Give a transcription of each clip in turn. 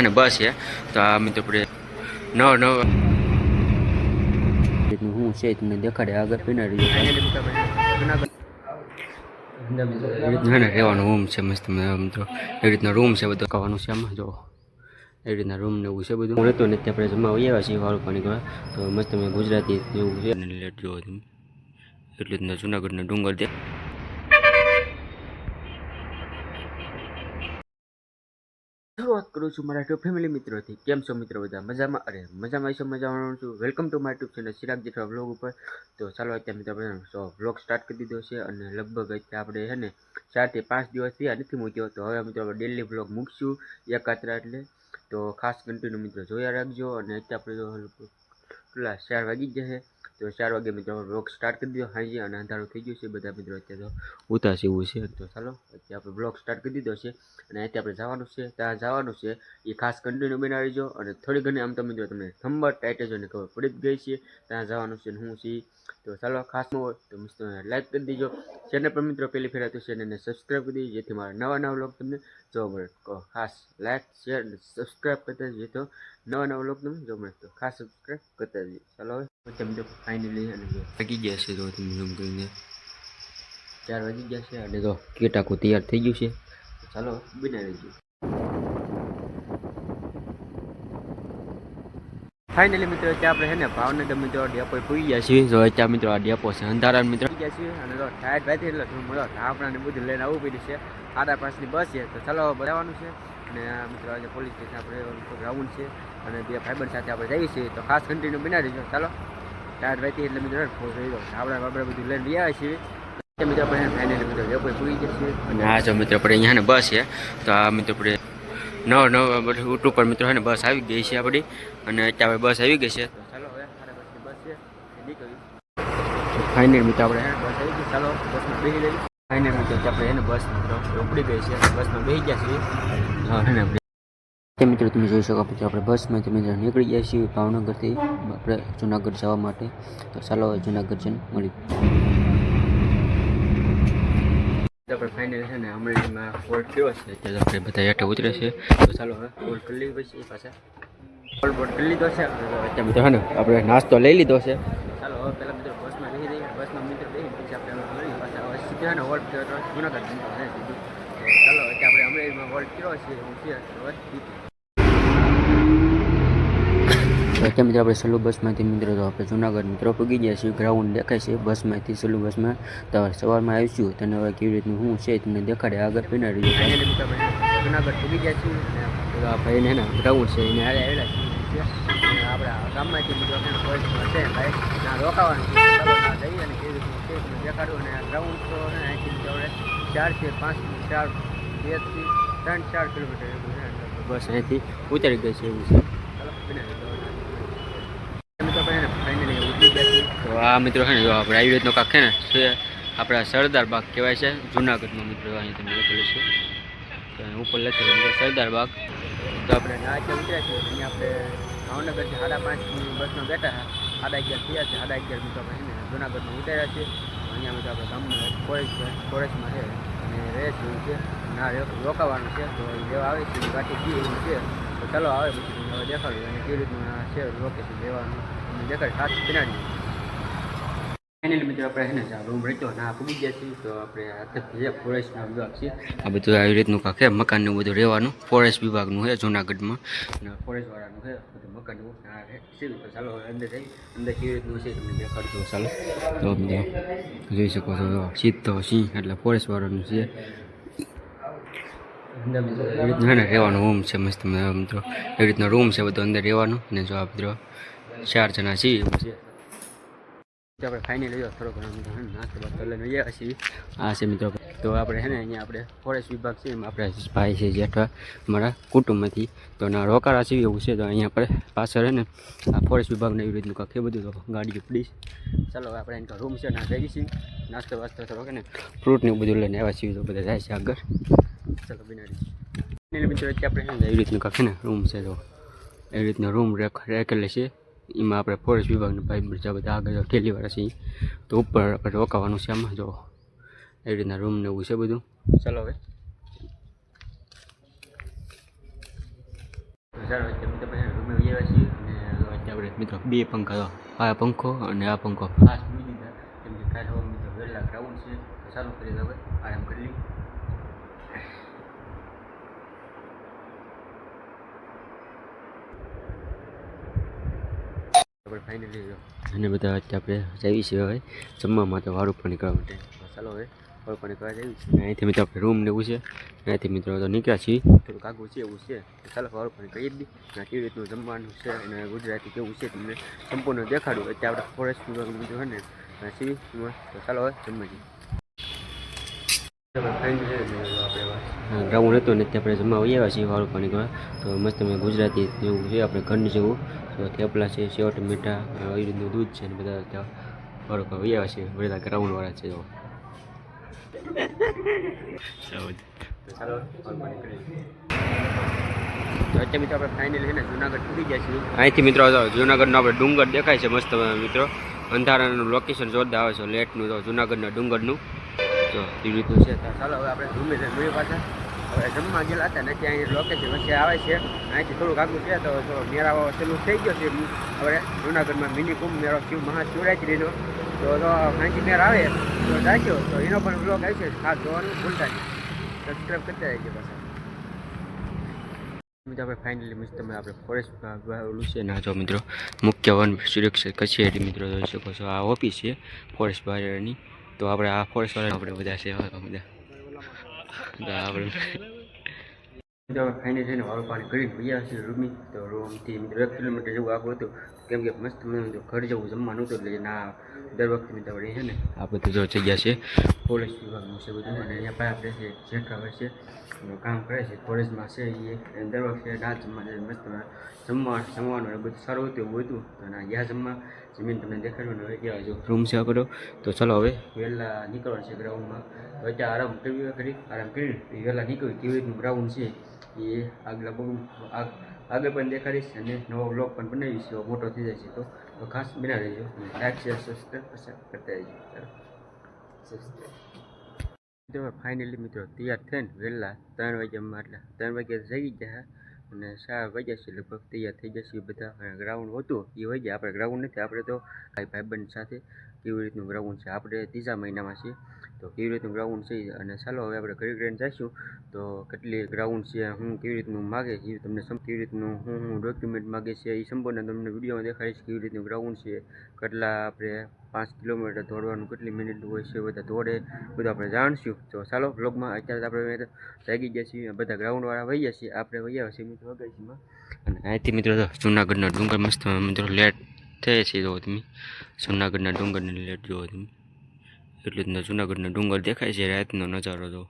હે ને બસ છે. તો આ મિત્રો આપણે નવ નવ. હું છે તમને દેખાડે. આગળ પીનારી રહેવાનું રૂમ છે મસ્ત મિત્રો. એ રીતના રૂમ છે બધું. ખાવાનું છે આમાં જો. એ રીતના રૂમ ને એવું છે બધું. હું રહેતો ને ત્યાં આપણે જમવા આવ્યા છીએ વાળું પાણી કરવા તો મસ્ત મેં ગુજરાતી એવું છે. અને લેટ જોવો તમે એટલે રીતના જુનાગઢના ડુંગર દે શરૂઆત કરું છું મારા યુટ્યુબ ફેમિલી મિત્રોથી. કેમ છો મિત્રો બધા? મજામાં? અરે, મજામાં છો, મજામાં છું. Welcome to my YouTube channel Chirag Jethwa vlog ઉપર. તો ચાલો અત્યારે મિત્રો બધા સો બ્લોગ સ્ટાર્ટ કરી દીધો છે અને લગભગ અત્યારે આપણે છે ને ચારથી પાંચ દિવસ થયા નથી મૂક્યો. તો હવે મિત્રો આપણે ડેલી વ્લોગ મૂકશું એકાત્રા એટલે. તો ખાસ કન્ટિન્યુ મિત્રો જોયા રાખજો અને અત્યારે આપણે તો કેટલા, ચાર વાગી જશે તો ચાર વાગે મિત્રો બ્લોગ સ્ટાર્ટ કરી દીધો. હાજી અને અંધારું થઈ ગયું છે. બધા મિત્રો અત્યારે તો એવું છે. તો ચાલો, અત્યારે આપણે બ્લોગ સ્ટાર્ટ કરી દીધો છે અને અત્યારે આપણે જવાનું છે. ત્યાં જવાનું છે, એ ખાસ કન્ટિન્યુ બનાવીજો અને થોડી ઘણી આમ તો મિત્રો તમને થંબર ટાઈટ જોઈને ખબર પડી જ ગઈ છે. ત્યાં જવાનું છે હું છે. તો ચાલો, ખાસ ન હોય તો મસ્ત લાઈક કરી દીજો. ચેનલ પર મિત્રો પહેલી ફેર તો ચેનલને સબસ્ક્રાઈબ કરી દીજો, જેથી મારા નવા નવા લોક તમને જોવા મળે. ખાસ લાઈક શેર અને સબસ્ક્રાઈબ કરતા જઈએ તો નવા નવા લોક તમને જોવા મળે. તો ખાસ સબસ્ક્રાઈબ કરતા જઈએ ચાલો તમને ફાઇનલી અને જો વાગી ગયા છે તો તમે ઝૂમ કરીને. ચાર વાગી ગયા છે અને તો કેટાકું તૈયાર થઈ ગયું છે. તો ચાલો બનાવી દઈએ ફાઇનલી મિત્રો ત્યાં આપણે છે ને ભાવનગર મિત્રો ડેપો પૂરી ગયા છીએ. તો ત્યાં મિત્રો આ ડેપો છે અંધારા મિત્રો. ગયા છીએ અને તો ટાયર ભાઈ એટલે મળો આપણાને બધું લઈને આવવું પડ્યું છે. આડા પાસની બસ છે. તો ચાલો બનાવવાનું છે. અને મિત્રો આજે પોલીસ સ્ટેશન આપણે રાઉન્ડ છે. અને બે ફાઈબર સાથે આપણે જઈએ છીએ. તો ખાસ કન્ટિન્યુ બનાવી દઈશું ચાલો. ટાયર રહેતી એટલે મિત્રો આપણા બાબરા બધું લઈને લઈ આવ્યા છીએ મિત્રો આપણે ફાઇનલી મિત્રો ડેપો પૂરી ગયા અને આ જો મિત્રો આપણે અહીંયા ને બસ છે. તો આ મિત્રો આપણે નવ નવ રૂટ ઉપર મિત્રો છે ને બસ આવી ગઈ છે આપણી. અને અત્યારે બસ આવી ગઈ છે. તો ચાલો હવે બસ છે નીકળી. ફાઇનલ મિત્રો આપણે બસ આવી ગઈ. ચાલો બસમાં બેસી લઈ ફાઇનલ મિત્રો આપણે એને બસ મિત્રો ઉપડી ગઈ છે. બસમાં બેસી ગયા છીએ. હા હે આપણે તે મિત્રો, તમે જોઈ શકો પછી આપણે બસમાં તમે નીકળી ગયા છીએ ભાવનગરથી આપણે જુનાગઢ જવા માટે. તો ચાલો જુનાગઢ જઈને મળી આપણે ફાઇનલ છે ને, અમરેલીમાં કોલ થયો છે. એટલે આપણે બધા હેઠે ઉતરે છે તો ચાલો હવે કોલ કરી લઈએ પછી પાછા. કોલ બોલ કરી લીધો છે. અત્યારે મિત્રો છે ને, આપણે નાસ્તો લઈ લીધો છે. ચાલો હવે પહેલાં મિત્રો બસમાં લઈ દઈએ બસમાં મિત્રો બેસી પછી આપણે પાછા હવે સીધા ને હોલ્ડ થયો તો જુનાગઢ તો ચાલો, અત્યારે આપણે અમરેલીમાં હોલ્ડ કર્યો છે. હું છે અત્યારે મિત્રો આપણે સલુ બસમાંથી મિત્રો તો આપણે જુનાગઢ મિત્રો પગી ગયા છીએ. ગ્રાઉન્ડ દેખાય છે બસમાંથી સલુ બસમાં તો સવારમાં આવીશું તને હવે કેવી રીતનું શું છે તમને દેખાડે. આગળ રહી જુનાગઢ પગી ગયા છીએ. આ ભાઈને એના ગ્રાઉન્ડ છે એને આપણા ગામમાંથી મિત્રો ભાઈ ના રોકાવાનું અને કેવી દેખાડું. અને ગ્રાઉન્ડ તો અહીંથી ચારથી પાંચ ચાર બેથી ત્રણ ચાર કિલોમીટર બસ અહીંથી ઉતરી ગઈ છે એવું છે ચાલો પીના મિત્રો આપણે ફાઇનલી ઉતરી ગયા છીએ તો આ મિત્રો છે ને, જો આપણે આવી રીતનો કાંક છે ને આપણા સરદાર બાગ કહેવાય છે, જુનાગઢનો મિત્રો અહીં તમે લખેલું છે. તો ઉપર લખેલું મિત્રો, સરદાર બાગ. તો આપણે નાચે ઉતર્યા છીએ? અહીંયા આપણે ભાવનગરથી સાડા પાંચની બસમાં બેઠા સાડા અગિયાર થયા છે, સાડા અગિયાર મિત્રો આપણે ને જુનાગઢમાં ઉતર્યા છે અહીંયા મિત્રો આપણે ગામમાં ફોરેસ્ટ છે ફોરેસ્ટમાં છે. અને રહે છે એવું છે. ના રોકાવાનું છે. તો જેવા આવે છે બાકી ગાંઠી એવું છે. તો ચાલો આવે પછી તમને હવે દેખાડું. અને કેવી રીતનું છે લોકેશન લેવાનું. દેખાડ. સાત પીનાડી રૂમ રહેતો ના પૂગી છીએ, તો આપણે હાથે વિભાગ છે. આ બધું આવી રીતનું કાંક મકાનનું બધું રહેવાનું. ફોરેસ્ટ વિભાગનું છે, જુનાગઢમાં. ફોરેસ્ટવાળાનું છે, બધું મકાનનું ચાલો અંદર જઈ અંદર કેવી રીતનું છે, તમને ચાલો. તો જોઈ શકો છો સીધો સિંહ, એટલે ફોરેસ્ટવાળાનું છે. અંદર રહેવાનું રૂમ છે, મસ્ત એવી રીતનો રૂમ છે, બધું અંદર રહેવાનું. ને જો આ મિત્રો, ચાર જણા છીએ આપણે ફાઇનલ જોયો થોડો ઘણો મિત્રો નાસ્તો બાસ્તો લઈને જઈએ છીએ આ છે મિત્રો. તો આપણે છે ને અહીંયા આપણે ફોરેસ્ટ વિભાગ છે, એમાં આપણે ભાઈ છે જેઠવા અમારા કુટુંબમાંથી. તો ના રોકાડા છે એવું છે, તો અહીંયા આપણે પાછળ છે ને આ ફોરેસ્ટ વિભાગને એવી રીતનું કાંક બધું, તો ગાડી પડી ચાલો આપણે એનો રૂમ છે ના જઈએ છીએ. નાસ્તો વાસ્તો થોડો કે ને ફ્રૂટ ને બધું લઈને આવ્યા છીએ, તો બધા જાય છે આગળ. ચાલો, બિનાડી. મિત્રો આપણે એવી રીતનું કાંક ને રૂમ છે તો. એવી રીતનો રૂમ રાખેલે છે. એમાં આપણે ફોરેસ્ટ વિભાગના ભાઈ બીજા બધા આગળ ઠેલીવાળા છીએ. તો ઉપર આપણે રોકાવાનું છે આમાં, જો. એ રીતના રૂમ ને એવું છે બધું. ચાલો હવે. આપણે મિત્રો બે પંખા આ પંખો અને આ પંખો. ખાસ મૂકી દીધા કે કાલે મિત્રો વહેલા ગ્રાઉન્ડ છે. ચાલુ કરી હવે. આરામ કરી લઈએ આપણે ફાઇનલી અને બધા આપણે જઈએ છીએ હવે જમવામાં તો વાળું પણ કરવા માટે. ચાલો હવે, વાળું પણ કરવા જઈએ છીએ. અહીંથી મિત્રો આપણે રૂમ ને એવું છે. અહીંથી મિત્રો તો નીકળ્યા છીએ. થોડુંક આગું છે, એવું છે. ચાલો વાળું પણ કહી જ દી અને કેવી રીતનું જમવાનું છે અને ગુજરાતી કેવું છે તમને સંપૂર્ણ દેખાડું. એટલે આપણે ફોરેસ્ટ વિભાગ બીજું હોય ને તો ચાલો હવે જમવા જઈએ. ગ્રાઉન્ડ હતું ને ત્યાં આપણે જમવા આવ્યા છીએ, વાળું પાણી કરવા તો મસ્ત અમે ગુજરાતી જેવું છે, આપણે ઘરની જેવું. તો થેપલા છે સેવટ મીઠા આવી રીતનું દૂધ છે ને બધા ત્યાં વાળું કરવા આવ્યા છીએ. બધા ગ્રાઉન્ડવાળા છે જો ચાલો પાણી મિત્રો આપણે છે જુનાગઢ પૂરી ગયા છીએ. અહીંથી મિત્રો જુનાગઢનો આપણે ડુંગર દેખાય છે, મસ્ત, મિત્રો. અંધારાનું લોકેશન જોરદાર આવે છે લેટનું તો જુનાગઢના ડુંગરનું. તો એવી રીતનું છે. ચાલો, હવે આપણે જઈને જોઈએ પાછા. હવે જમવા ગયેલા હતા ને ત્યાં લોકેશન વચ્ચે આવે છે. અહીંથી થોડુંક આગળ છે, તો થોડો મેળાવો થઈ ગયો છે. હવે જૂનાગઢમાં મિની કુંભ મેળો શિવ મહાશિવરાત્રીનો. તો તો અહીંથી મેળ આવે. તો જાજો. તો એનો પણ બ્લોગ આવશે. ખાસ જોવાનું ભૂલતા નહીં. સબસ્ક્રાઈબ કરતા રહેજો પાછા. મિત્રો, આપણે ફાઇનલી તમે આપણે ફોરેસ્ટ ઓલું છે. ના જો મિત્રો, મુખ્ય વન સુરક્ષા કચેરી મિત્રો, જોઈ શકો છો. આ ઓફિસ છે ફોરેસ્ટ વાળાની તો આપણે આ ફોરેસ્ટ આપણે બધા છે બધા તો આપણે ફાઇનલી છે ને વાળું પાણી કરીને ગયા છે રૂમી તો રૂમથી એક કિલોમીટર જેવું આગળ હતું. કેમ કે મસ્ત મને જો ઘર જવું જમવાનું હતું એટલે ના, દર વખતે મિત્રો આપણે છે ને, આ બધું જો જગ્યા છે કોલેજ વિભાગનું છે બધું, અને અહીંયા પાસે આપણે છે આવે છે કામ કરે છે, કોલેજમાં છે એ દર વખતે ના જમવા મસ્ત જમવા, જમવાનું બધું સારું હતું, એવું હતું, તો ના ગયા જમવા, જમીન તમને દેખાડવાનું હોય ગયા જો રૂમ છે કરો તો ચલો હવે વહેલા નીકળવાનું છે ગ્રાઉન્ડમાં, તો અત્યારે આરામ કરી કરી આરામ કરી વહેલા નીકળ્યું, કેવી રીતનું ગ્રાઉન્ડ છે, એ આગલા બહુ, આગ આગળ પણ દેખાડીશ અને નવો બ્લોગ પણ બનાવીશ એવો મોટો થઈ જાય છે તો ખાસ બનાવી રહેજો લાઈક શેર સબસ્ક્રાઈબ કરતા રહેજો. મિત્રો ફાઇનલી મિત્રો, તૈયાર થઈને વહેલા ત્રણ વાગ્યામાં એટલે ત્રણ વાગ્યા જઈ ગયા અને ચાર વાગ્યા છે લગભગ, તૈયાર થઈ જશે બધા. અને ગ્રાઉન્ડ હતું એ વાગ્યા આપણે ગ્રાઉન્ડ નથી, આપણે તો કાંઈ ભાઈબંધ સાથે કેવી રીતનું ગ્રાઉન્ડ છે? આપણે ત્રીજા મહિનામાં છીએ. તો કેવી રીતનું ગ્રાઉન્ડ છે અને ચાલો હવે આપણે ઘડી ઘડીને જઈશું. તો કેટલી ગ્રાઉન્ડ છે, હું કેવી રીતનું માગે એ તમને કેવી રીતનું હું હું ડોક્યુમેન્ટ માગે છે એ સંપૂર્ણ તમને વિડીયોમાં દેખાડીશ કેવી રીતનું ગ્રાઉન્ડ છે, કેટલા આપણે પાંચ કિલોમીટર દોડવાનું, કેટલી મિનિટ હોય છે, બધા દોડે, બધું આપણે જાણશું. તો ચાલો બ્લોગમાં અત્યારે આપણે જાગી ગયા છીએ, બધા ગ્રાઉન્ડવાળા વહીએ છીએ, આપણે વહી આવ્યા છીએ મિત્રો વગાસીમાં અને અહીંથી મિત્રો જુનાગઢના ડુંગર મસ્ત મિત્રો લેટ થયે છે, જો તમે જુનાગઢના ડુંગરની લેટ જુઓ તમે. એટલે રીતના જુનાગઢના ડુંગર દેખાય છે રાતનો નજારો તો.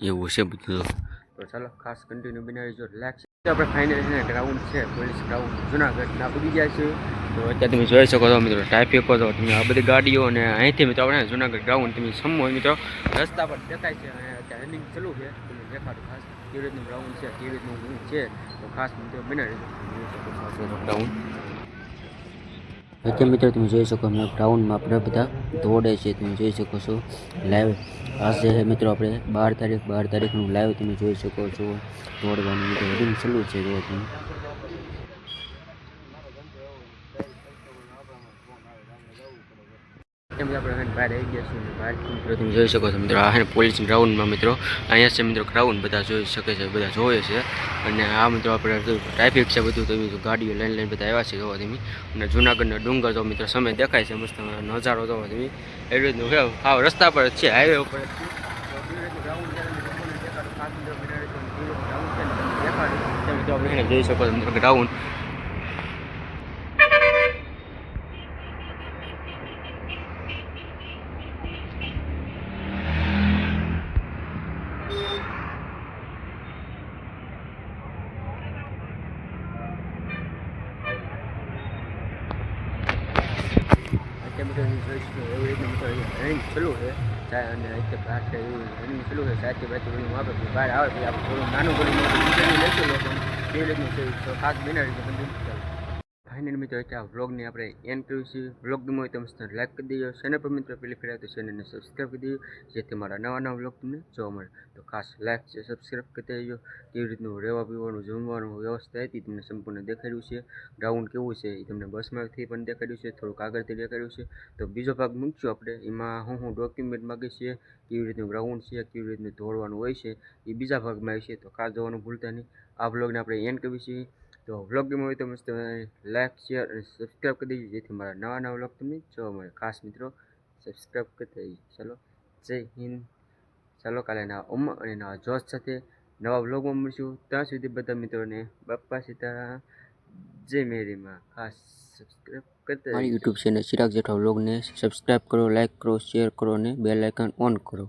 એવું છે બધું તો. ચાલો ખાસ કન્ટિન્યુ બનાવી જો લાગશે આપણે ફાઇનલ છે ગ્રાઉન્ડ છે પોલીસ ગ્રાઉન્ડ જુનાગઢના ઉડી ગયા છે. તો અત્યારે તમે જોઈ શકો છો મિત્રો ટ્રાફિક તો તમે આ બધી ગાડીઓ અને અહીંથી મિત્રો આપણે જુનાગઢ ગ્રાઉન્ડ તમે સમો મિત્રો રસ્તા પર દેખાય છે અને અત્યારે રનિંગ ચાલુ છે. તમે દેખાડો ખાસ કેવી રીતનું ગ્રાઉન્ડ છે કેવી રીતનું છે તો ખાસ મિત્રો બનાવી દેજો ગ્રાઉન્ડ અત્યારે મિત્રો, તમે જોઈ શકો અમે ગ્રાઉન્ડમાં આપણે બધા દોડે છે, તમે જોઈ શકો છો. લાઈવ આજે મિત્રો, આપણે બાર તારીખ, બાર તારીખનું લાઈવ તમે જોઈ શકો છો. દોડવાનું, મિત્રો રનિંગ ચાલુ છે, જો એમ આપણે બહાર આવી ગયા છીએ બહાર. મિત્રો, તમે જોઈ શકો છો, મિત્રો, આ ને પોલીસ ગ્રાઉન્ડમાં, મિત્રો. અહીંયા છે, મિત્રો ગ્રાઉન્ડ બધા જોઈ શકે છે, બધા જોવે છે. અને આ, મિત્રો, આપણે ટ્રાફિક છે બધું, તમે ગાડીઓ લાઈન લાઈન બધા આવ્યા છે, જોવા તમે. અને જુનાગઢના ડુંગર જો, મિત્રો, સમય દેખાય છે, મસ્ત નજારો જોવા તમે. એવી રીતનું છે હા રસ્તા પર છે હાઈવે ઉપર. તો જોઈ શકો છો, મિત્રો ગ્રાઉન્ડ અત્યારે મિત્રો હું જોઈશ કે એવી રીતનું મિત્રો રનિંગ ચાલુ છે અને અત્યારે બહાર છે એવું રનિંગ ચાલુ છે સાચી બાચે બધું આપે બહાર આવે, પછી આપણે થોડું નાનું બધું મોટું લોકો કેવી રીતનું છે ખાસ બનાવી છે બધું ફાઇનલ મિત્રો આ વ્લોગને આપણે એન્ડ કર્યું છે. વ્લોગ ગમ્યો હોય તમે મસ્ત લાઈક કરી દેજો. ચેનલ પર મિત્રો પહેલી ફેર આવે તો ચેનલને સબસ્ક્રાઈબ કરી દેજો, જેથી મારા નવા નવા વ્લોગ તમને જોવા મળે. તો ખાસ લાઈક છે સબસ્ક્રાઈબ કરી દેજો. કેવી રીતનું રહેવા પીવાનું, જમવાનું વ્યવસ્થા હતી તમને સંપૂર્ણ દેખાડ્યું છે. ગ્રાઉન્ડ કેવું છે એ તમને બસમાંથી પણ દેખાડ્યું છે, થોડુંક આગળથી દેખાડ્યું છે. તો બીજો ભાગ મૂકશું આપણે. એમાં હું હું ડોક્યુમેન્ટ માગી છે, કેવી રીતનું ગ્રાઉન્ડ છે, કેવી રીતનું દોડવાનું હોય છે એ બીજા ભાગમાં છે તો ખાસ જોવાનું ભૂલતા નહીં. આ વ્લોગને આપણે એન્ડ કરવી છીએ. તો વ્લોગ ગમ્યો હોય તો મસ્ત લાઈક શેર અને સબસ્ક્રાઈબ કરી દેજો, જેથી મારા નવા નવા વ્લોગ તમને જોવા મળે. ખાસ મિત્રો સબસ્ક્રાઈબ કરી દેજો. ચાલો, જય હિન્દ. ચાલો, કાલે નવા ઉમંગ અને નવા જોશ સાથે નવા વ્લોગમાં મળીશું. ત્યાં સુધી બધા મિત્રોને બાપ્પા સીતારામ, જય મેરીમાં. ખાસ સબસ્ક્રાઈબ કરતા મારી યુટ્યુબ ચેનલ ચિરાગ જેઠા વ્લોગને સબસ્ક્રાઈબ કરો લાઈક કરો શેર કરો અને બેલ આઇકન ઓન કરો.